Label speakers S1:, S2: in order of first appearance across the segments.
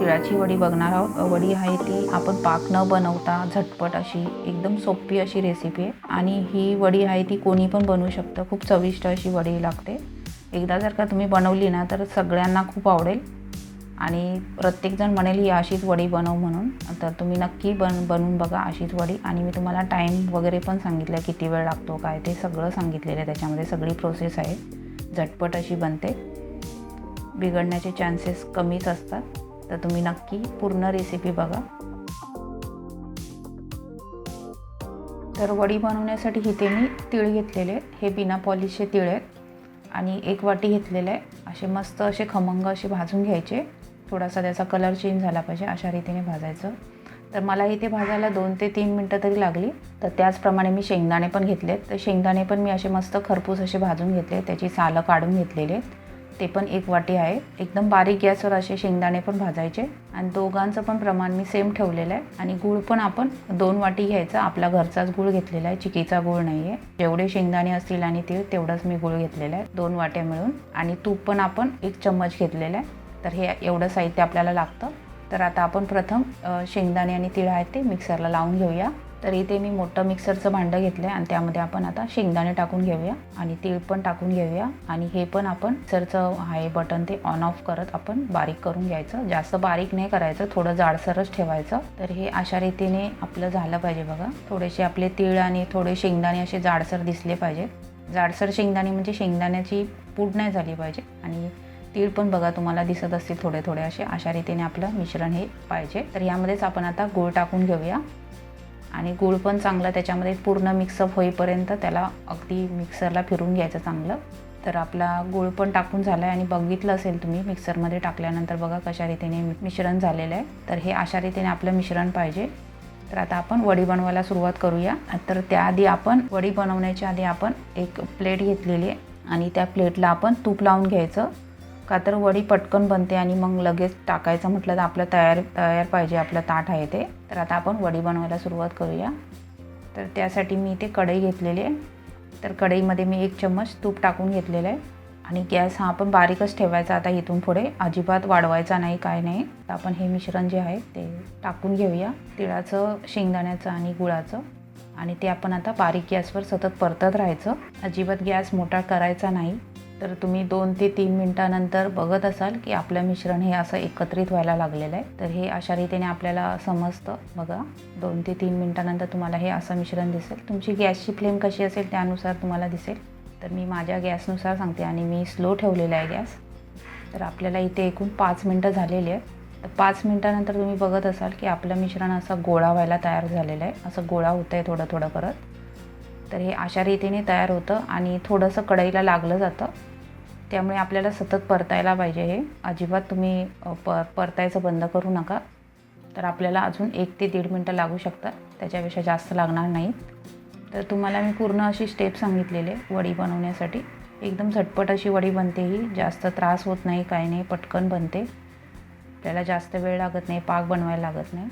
S1: तिळाची वडी बघणार आहोत. वडी आहे ती आपण पाक न बनवता झटपट अशी एकदम सोपी अशी रेसिपी आहे. आणि ही वडी आहे ती कोणी पण बनवू शकतं. खूप चविष्ट अशी वडी लागते. एकदा जर का तुम्ही बनवली ना तर सगळ्यांना खूप आवडेल. आणि प्रत्येकजण म्हणेल ही अशीच वडी बनव म्हणून. तर तुम्ही नक्की बन बनवून बघा अशीच वडी. आणि मी तुम्हाला टाईम वगैरे पण सांगितलं आहे किती वेळ लागतो काय ते सगळं सांगितलेलं आहे. त्याच्यामध्ये सगळी प्रोसेस आहे. झटपट अशी बनते. बिघडण्याचे चान्सेस कमीच असतात. तर तुम्ही नक्की पूर्ण रेसिपी बघा. तर वडी बनवण्यासाठी इथे मी तीळ घेतलेले हे बिना पॉलिशचे तीळ आहेत. आणि एक वाटी घेतलेलं आहे असे मस्त असे खमंग असे भाजून घ्यायचे. थोडासा त्याचा कलर चेंज झाला पाहिजे अशा रीतीने भाजायचं. तर मला इथे भाजायला दोन ते तीन मिनटं तरी लागली. तर त्याचप्रमाणे मी शेंगदाणे पण घेतलेत. तर शेंगदाणे पण मी असे मस्त खरपूस असे भाजून घेतले. त्याची सालं काढून घेतलेले आहेत. ते पण एक वाटी आहे. एकदम बारीक गॅसवर असे शेंगदाणे पण भाजायचे. आणि दोघांचं पण प्रमाण मी सेम ठेवलेलं आहे. आणि गूळ पण आपण दोन वाटी घ्यायचा. आपला घरचाच गूळ घेतलेला आहे. चिकीचा गूळ नाही आहे जेवढे शेंगदाणे असतील आणि तीळ तेवढाच मी गूळ घेतलेला आहे. दोन वाट्या मिळून. आणि तूप पण आपण एक चम्मच घेतलेला आहे. तर हे एवढं साहित्य आपल्याला लागतं. तर आता आपण प्रथम शेंगदाणे आणि तीळ आहेत ते मिक्सरला लावून घेऊया. तर इथे मी मोठं मिक्सरचं भांडं घेतलं आहे आणि त्यामध्ये आपण आता शेंगदाणे टाकून घेऊया आणि तीळ पण टाकून घेऊया. आणि हे पण आपण मिक्सरचं आहे बटन ते ऑन ऑफ करत आपण बारीक करून घ्यायचं. जास्त बारीक नाही करायचं थोडं जाडसरच ठेवायचं. तर हे अशा रीतीने आपलं झालं पाहिजे बघा. थोडेसे आपले तीळ आणि थोडे शेंगदाणे असे जाडसर दिसले पाहिजेत जाडसर शेंगदाणे म्हणजे शेंगदाण्याची पूड नाही झाली पाहिजे. आणि तीळ पण बघा तुम्हाला दिसत असतील थोडे थोडे असे. अशा रीतीने आपलं मिश्रण हे पाहिजे. तर यामध्येच आपण आता गूळ टाकून घेऊया. आणि गूळ पण चांगलं त्याच्यामध्ये पूर्ण मिक्सअप होईपर्यंत त्याला अगदी मिक्सरला फिरून घ्यायचं चांगलं. तर आपला गूळ पण टाकून झाला आहे आणि बघितलं असेल तुम्ही मिक्सरमध्ये टाकल्यानंतर बघा कशा रीतीने मिश्रण झालेलं आहे. तर हे अशा रीतीने आपलं मिश्रण पाहिजे. तर आता आपण वडी बनवायला सुरुवात करूया. तर त्याआधी आपण वडी बनवण्याच्या आधी आपण एक प्लेट घेतलेली आहे. आणि त्या प्लेटला आपण तूप लावून घ्यायचं. का तर वडी पटकन बनते आणि मग लगेच टाकायचं म्हटलं तर आपलं तयार तयार पाहिजे आपलं ताट आहे ते. तर आता आपण वडी बनवायला सुरुवात करूया. तर त्यासाठी मी इथे कढई घेतलेली आहे. तर कढईमध्ये मी एक चम्मच तूप टाकून घेतलेलं आहे. आणि गॅस हा आपण बारीकच ठेवायचा आता इथून पुढे. अजिबात वाढवायचा नाही काय नाही. तर आपण हे मिश्रण जे आहे ते टाकून घेऊया. तिळाचं शेंगदाण्याचं आणि गुळाचं. आणि ते आपण आता बारीक गॅसवर सतत परतत राहायचं. अजिबात गॅस मोठा करायचा नाही. तर तुम्ही दोन ते तीन मिनटानंतर बघत असाल की आपलं मिश्रण हे असं एकत्रित व्हायला लागलेलं आहे. तर हे अशा रीतीने आपल्याला समजतं. बघा दोन ते तीन मिनटानंतर तुम्हाला हे असं मिश्रण दिसेल. तुमची गॅसची फ्लेम कशी असेल त्यानुसार तुम्हाला दिसेल. तर मी माझ्या गॅसनुसार सांगते आणि मी स्लो ठेवलेला आहे गॅस. तर आपल्याला इथे एकूण पाच मिनटं झालेली आहेत. तर पाच मिनटानंतर तुम्ही बघत असाल की आपलं मिश्रण असं गोळा व्हायला तयार झालेलं आहे. असं गोळा होतं आहे थोडं थोडं करत. तर हे अशा रीतीने तयार होतं आणि थोडंसं कढईला लागलं जातं. त्यामुळे आपल्याला सतत परतायला पाहिजे हे. अजिबात तुम्ही पर परतायचं बंद करू नका. तर आपल्याला अजून एक ते दीड मिनटं लागू शकतात. त्याच्यापेक्षा जास्त लागणार नाहीत तर तुम्हाला मी पूर्ण अशी स्टेप सांगितलेले वडी बनवण्यासाठी. एकदम झटपट अशी वडी बनते ही. जास्त त्रास होत नाही काही नाही पटकन बनते. आपल्याला जास्त वेळ लागत नाही पाक बनवायला लागत नाही.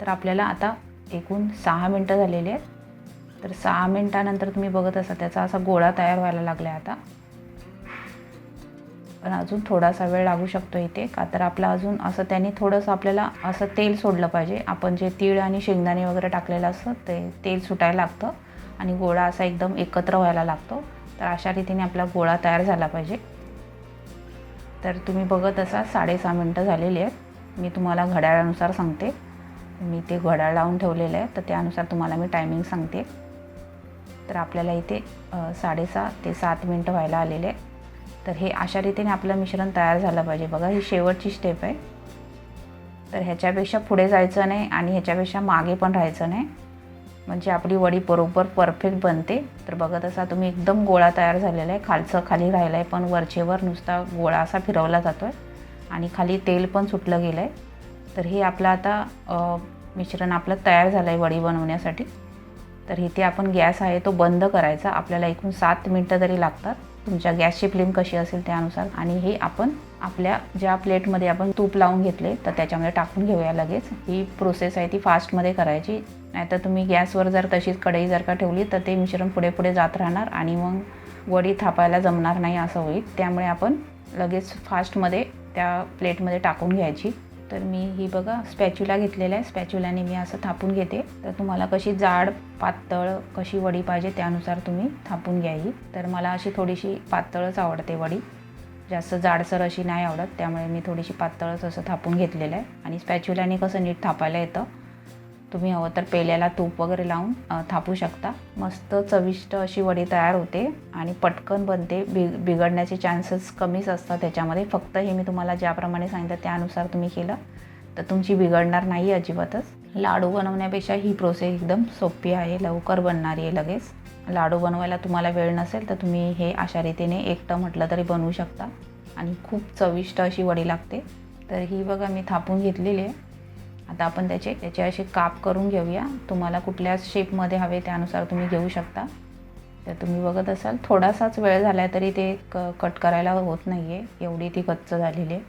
S1: तर आपल्याला आता एकूण सहा मिनटं झालेली आहेत. तर सहा मिनटानंतर तुम्ही बघत असा त्याचा असा गोळा तयार व्हायला लागला आहे आता. पण अजून थोडासा वेळ लागू शकतो इथे. का तर आपला अजून असं त्याने थोडंसं आपल्याला असं तेल सोडलं पाहिजे. आपण जे तीळ आणि शेंगदाणे वगैरे टाकलेलं असतं ते तेल सुटायला लागतं आणि गोळा असा एकदम एकत्र व्हायला लागतो. तर अशा रीतीने आपला गोळा तयार झाला पाहिजे. तर तुम्ही बघत असा साडेसहा मिनटं झालेली आहेत. मी तुम्हाला घड्याळानुसार सांगते. मी ते घड्याळ लावून ठेवलेलं आहे तर त्यानुसार तुम्हाला मी टायमिंग सांगते. तर आपल्याला इथे साडेसहा ते सात मिनटं व्हायला आलेले आहे तर हे अशा रीतीने आपलं मिश्रण तयार झालं पाहिजे. बघा ही शेवटची स्टेप आहे. तर ह्याच्यापेक्षा पुढे जायचं नाही आणि ह्याच्यापेक्षा मागे पण राहायचं नाही. म्हणजे आपली वडी बरोबर परफेक्ट बनते. तर बघत असा तुम्ही एकदम गोळा तयार झालेला आहे. खालचं खाली राहिलं आहे पण वरचेवर नुसता गोळा असा फिरवला जातो आहे आणि खाली तेल पण सुटलं गेलं आहे तर हे आपलं आता मिश्रण आपलं तयार झालं आहे वडी बनवण्यासाठी. तर इथे आपण गॅस आहे तो बंद करायचा. आपल्याला एकूण सात मिनटं तरी लागतात. तुमच्या गॅसची फ्लेम कशी असेल त्यानुसार आणि हे आपण आपल्या ज्या प्लेटमध्ये आपण तूप लावून घेतले तर त्याच्यामध्ये टाकून घेऊया लगेच. ही प्रोसेस आहे ती फास्टमध्ये करायची. नाहीतर तुम्ही गॅसवर जर तशीच कढई जर का ठेवली तर ते मिश्रण पुढे पुढे जात राहणार आणि मग वडी थापायला जमणार नाही असं होईल. त्यामुळे आपण लगेच फास्टमध्ये त्या प्लेटमध्ये टाकून घ्यायची. तर मी ही बघा स्पॅच्युला घेतलेला आहे. स्पॅच्युलाने मी असं थापून घेते. तर तुम्हाला कशी जाड पातळ कशी वडी पाहिजे त्यानुसार तुम्ही थापून घ्या ही. तर मला अशी थोडीशी पातळच आवडते वडी. जास्त जाडसर अशी नाही आवडत त्यामुळे मी थोडीशी पातळच असं थापून घेतलेलं आहे. आणि स्पॅच्युलाने कसं नीट थापायला येतं तुम्ही हवं तर पेल्याला तूप वगैरे लावून थापू शकता. मस्त चविष्ट अशी वडी तयार होते आणि पटकन बनते. बि बिघडण्याचे चान्सेस कमीच असतात त्याच्यामध्ये. फक्त हे मी तुम्हाला ज्याप्रमाणे सांगितलं त्यानुसार तुम्ही केलं तर तुमची बिघडणार नाही अजिबातच. लाडू बनवण्यापेक्षा ही प्रोसेस एकदम सोपी आहे लवकर बनणारी आहे लगेच. लाडू बनवायला तुम्हाला वेळ नसेल तर तुम्ही हे अशा रीतीने एकटं म्हटलं तरी बनवू शकता. आणि खूप चविष्ट अशी वडी लागते. तर ही बघा मी थापून घेतलेली आहे. आता आपण त्याचे त्याचे असे काप करून घेऊया. तुम्हाला कुठल्या शेपमध्ये हवे त्यानुसार तुम्ही घेऊ शकता. तर तुम्ही बघत असाल थोडासाच वेळ झाला आहे तरी ते क कट करायला होत नाही आहे एवढी ती कच्च झालेली आहे.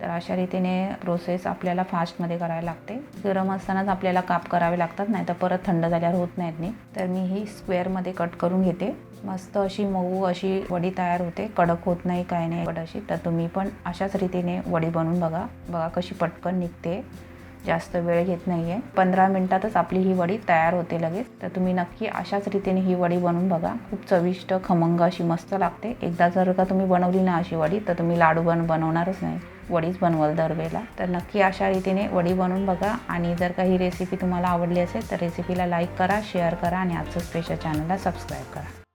S1: तर अशा रीतीने प्रोसेस आपल्याला फास्टमध्ये करायला लागते. गरम असतानाच आपल्याला काप करावे लागतात नाही तर परत थंड झाल्यावर होत नाहीत नाही तर मी ही स्क्वेअरमध्ये कट करून घेते. मस्त अशी मऊ अशी वडी तयार होते. कडक होत नाही काय नाही वड अशी. तर तुम्ही पण अशाच रीतीने वडी बनवून बघा. बघा कशी पटकन निघते. जास्त वेळ घेत नाही आहे पंधरा मिनटातच आपली ही वडी तयार होते लगेच. तर तुम्ही नक्की अशाच रीतीने ही वडी बनवून बघा. खूप चविष्ट खमंग अशी मस्त लागते. एकदा जर का तुम्ही बनवली ना अशी वडी तर तुम्ही लाडू बन बनवणारच नाही. वडीच बनवाल दरवेळेला. तर नक्की अशा रीतीने वडी बनवून बघा. आणि जर काही रेसिपी तुम्हाला आवडली असेल तर रेसिपीला लाईक करा शेअर करा आणि आजचं स्पेशल चॅनलला सबस्क्राईब करा.